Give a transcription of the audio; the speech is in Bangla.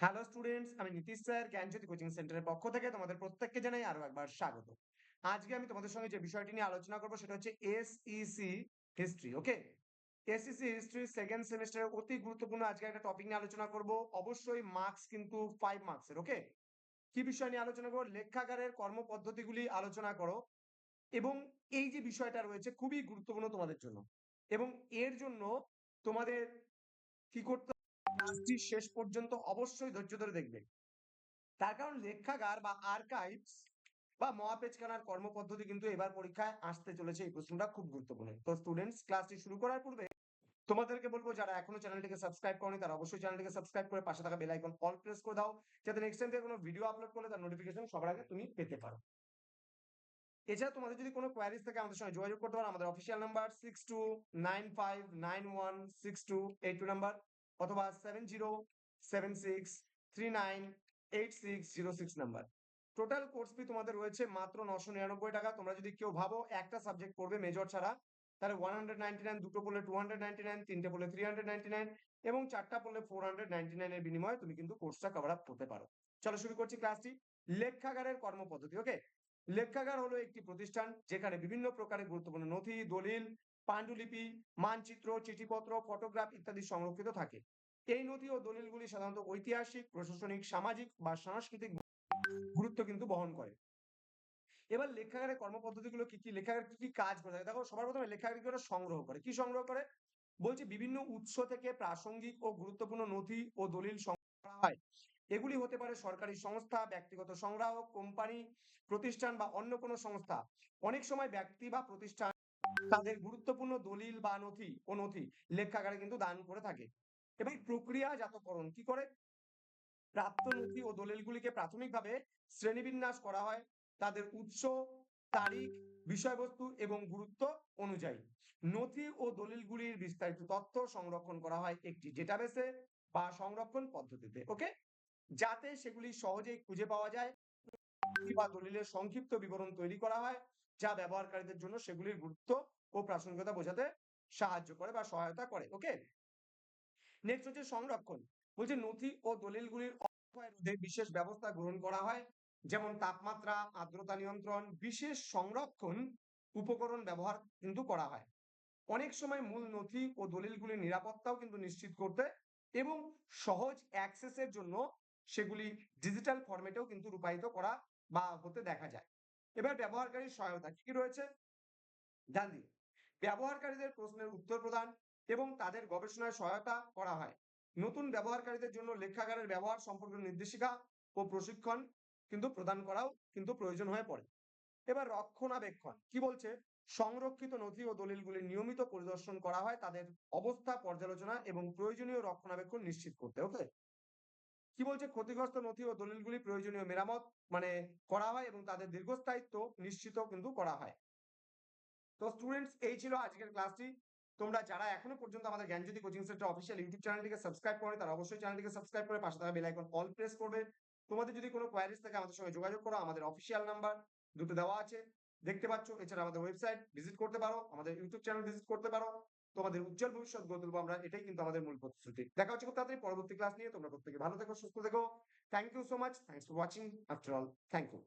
হ্যালো স্টুডেন্টস আমি নীতিশ স্যার, জ্ঞানজ্যোতি কোচিং সেন্টারের পক্ষ থেকে তোমাদের প্রত্যেককে জানাই আরও একবার স্বাগত। আজকে আমি তোমাদের সঙ্গে যে বিষয়টি নিয়ে আলোচনা করব সেটা হচ্ছে SEC history okay SEC history second সেমিস্টারের অতি গুরুত্বপূর্ণ আজকে একটা টপিক নিয়ে আলোচনা করব। অবশ্যই মার্কস কিন্তু ফাইভ মার্কসের ওকে কি বিষয় নিয়ে আলোচনা করব? লেখাগারের কর্মপদ্ধতিগুলি আলোচনা করো। এবং এই যে বিষয়টা রয়েছে খুবই গুরুত্বপূর্ণ তোমাদের জন্য। এবং এর জন্য তোমাদের কি করতে ক্লাসটি শেষ পর্যন্ত অবশ্যই ধৈর্য ধরে দেখবে তার কারণ লেখাগার বা আর্কাইভস বা মহাপেজখানার কর্মপদ্ধতি কিন্তু এবার পরীক্ষায় আসতে চলেছে। এই প্রশ্নটা খুব গুরুত্বপূর্ণ। তো স্টুডেন্টস ক্লাসটি শুরু করার পূর্বে তোমাদেরকে বলব, যারা এখনও চ্যানেলটিকে সাবস্ক্রাইব করনি, তারা অবশ্যই চ্যানেলটিকে সাবস্ক্রাইব করে পাশে থাকা বেল আইকন অল প্রেস করে দাও। যাতে নেক্সট টাইম থেকে কোনো ভিডিও আপলোড করলে তার নোটিফিকেশন সবার আগে তুমি পেতে পারো। এছাড়া তোমাদের যদি কোনো কোয়ারিজ থাকে আমাদের সঙ্গে যোগাযোগ করতে পারো। আমাদের official number six two nine five nine one six two eight two number অথবা seven zero number total course fee তোমাদের রয়েছে মাত্র নশো নিরানব্বই টাকা। তোমরা যদি কেউ ভাবো একটা সাবজেক্ট পড়বে মেজর ছাড়া, তাহলে ওয়ান হান্ড্রেড নাইনটি নাইন দুটো পড়লে টু হান্ড্রেড নাইনটি নাইন তিনটে পড়লে থ্রি হান্ড্রেড নাইনটি নাইন এবং চারটা পড়লে ফোর হান্ড্রেড নাইনটি নাইনের বিনিময়ে তুমি কিন্তু কোর্সটা কভার আপ করতে পারো। চলো শুরু করছি ক্লাসটি লেখাগারের কর্মপদ্ধতি ওকে লেখাগার হলো একটি প্রতিষ্ঠান যেখানে বিভিন্ন প্রকারের গুরুত্বপূর্ণ নথি, দলিল, পাণ্ডুলিপি, মানচিত্র, চিঠিপত্র, ফটোগ্রাফ ইত্যাদি সংরক্ষিত থাকে। এই নথি ও দলিলগুলি সাধারণত ঐতিহাসিক, প্রশাসনিক, সামাজিক বা সাংস্কৃতিক গুরুত্ব কিন্তু বহন করে। এবার লেখাগারের কর্মপদ্ধতিগুলো কি কি? লেখাগার কি কি কাজ করে থাকে? দেখো, সবার প্রথমে লেখাগার কি করে? সংগ্রহ করে। কি সংগ্রহ করে? বলছি বিভিন্ন উৎস থেকে প্রাসঙ্গিক ও গুরুত্বপূর্ণ নথি ও দলিল সংগ্রহ করা হয়। এগুলি হতে পারে সরকারি সংস্থা, ব্যক্তিগত সংগ্রাহক, কোম্পানি, প্রতিষ্ঠান বা অন্য কোনো সংস্থা। অনেক সময় ব্যক্তি বা প্রতিষ্ঠান তাদের গুরুত্বপূর্ণ দলিল বা নথি, ও নথি লেখাগারে কিন্তু দান করে থাকে। এবং প্রক্রিয়াজাতকরণ কি করে? প্রাপ্ত নথি ও দলিলগুলিকে প্রাথমিকভাবে শ্রেণীবিন্যাস করা হয় তাদের উৎস, তারিখ, বিষয়বস্তু এবং গুরুত্ব অনুযায়ী। নথি ও দলিলগুলির বিস্তারিত তথ্য সংরক্ষণ করা হয় একটি ডেটাবেসে বা সংরক্ষণ পদ্ধতিতে, ওকে? যাতে সেগুলি সহজেই খুঁজে পাওয়া যায় বা দলিলের সংক্ষিপ্ত বিবরণ তৈরি করা হয়, যা ব্যবহারকারীদের জন্য সেগুলির গুরুত্ব ও প্রাসঙ্গিকতা বোঝাতে সাহায্য করে বা সহায়তা করে। ওকে? নেক্সট হচ্ছে সংরক্ষণ। বলছে নথি ও দলিলগুলির রোধে বিশেষ ব্যবস্থা গ্রহণ করা হয়, যেমন তাপমাত্রা, আর্দ্রতা নিয়ন্ত্রণ, বিশেষ সংরক্ষণ উপকরণ ব্যবহার কিন্তু করা হয়। অনেক সময় মূল নথি ও দলিলগুলির নিরাপত্তাও কিন্তু নিশ্চিত করতে এবং সহজ অ্যাক্সেসের জন্য সেগুলি ডিজিটাল ফরম্যাটেও কিন্তু রূপায়িত করা বা হতে দেখা যায়। এবার ব্যবহারকারীর সহায়তা কি রয়েছে? ধ্যান দিন ব্যবহারকারীদের প্রশ্নের উত্তর প্রদান এবং তাদের গবেষণায় সহায়তা করা হয়। নতুন ব্যবহারকারীদের জন্য লেখাগারের ব্যবহার সম্পর্কিত নির্দেশিকা ও প্রশিক্ষণ কিন্তু প্রদান করাও কিন্তু প্রয়োজন হয়ে পড়ে। এবার রক্ষণাবেক্ষণ। কি বলছে? সংরক্ষিত নথি ও দলিলগুলি নিয়মিত পরিদর্শন করা হয় তাদের অবস্থা পর্যালোচনা এবং প্রয়োজনীয় রক্ষণাবেক্ষণ নিশ্চিত করতে। ওকে? কি বলছে? ক্ষতিগ্রস্ত নথি ও দলিলগুলি প্রয়োজনীয় মেরামত মানে করা হয় এবং তাদের দীর্ঘস্থায়িত্ব নিশ্চিত কিন্তু করা হয়। তো স্টুডেন্টস এই ছিল আজকের ক্লাসটি তোমরা যারা এখনও পর্যন্ত আমাদের Gyanjyoti coaching centre official YouTube চ্যানেলটিকে সাবস্ক্রাইব করে তারা অবশ্যই চ্যানেলটিকে সাবস্ক্রাইব করে পাশে থাকা বেল আইকন অল প্রেস করবে। তোমাদের যদি কোনো কোয়ারিজ থাকে আমাদের সঙ্গে যোগাযোগ করো, আমাদের অফিসিয়াল নাম্বার দুটো দেওয়া আছে। দেখতে পাচ্ছ, এছাড়া আমাদের ওয়েবসাইট ভিজিট করতে পারো, আমাদের ইউটিউব চ্যানেল ভিজিট করতে পারো। তোমাদের উজ্জ্বল ভবিষ্যৎ গড়ে তুলবো আমরা, এটাই কিন্তু আমাদের মূল প্রতিশ্রুতি। দেখা হচ্ছে খুব তাড়াতাড়ি পরবর্তী ক্লাস নিয়ে, তোমরা প্রত্যেকে ভালো থেকো, সুস্থ থেকো। Thank you so much thanks for watching after all thank you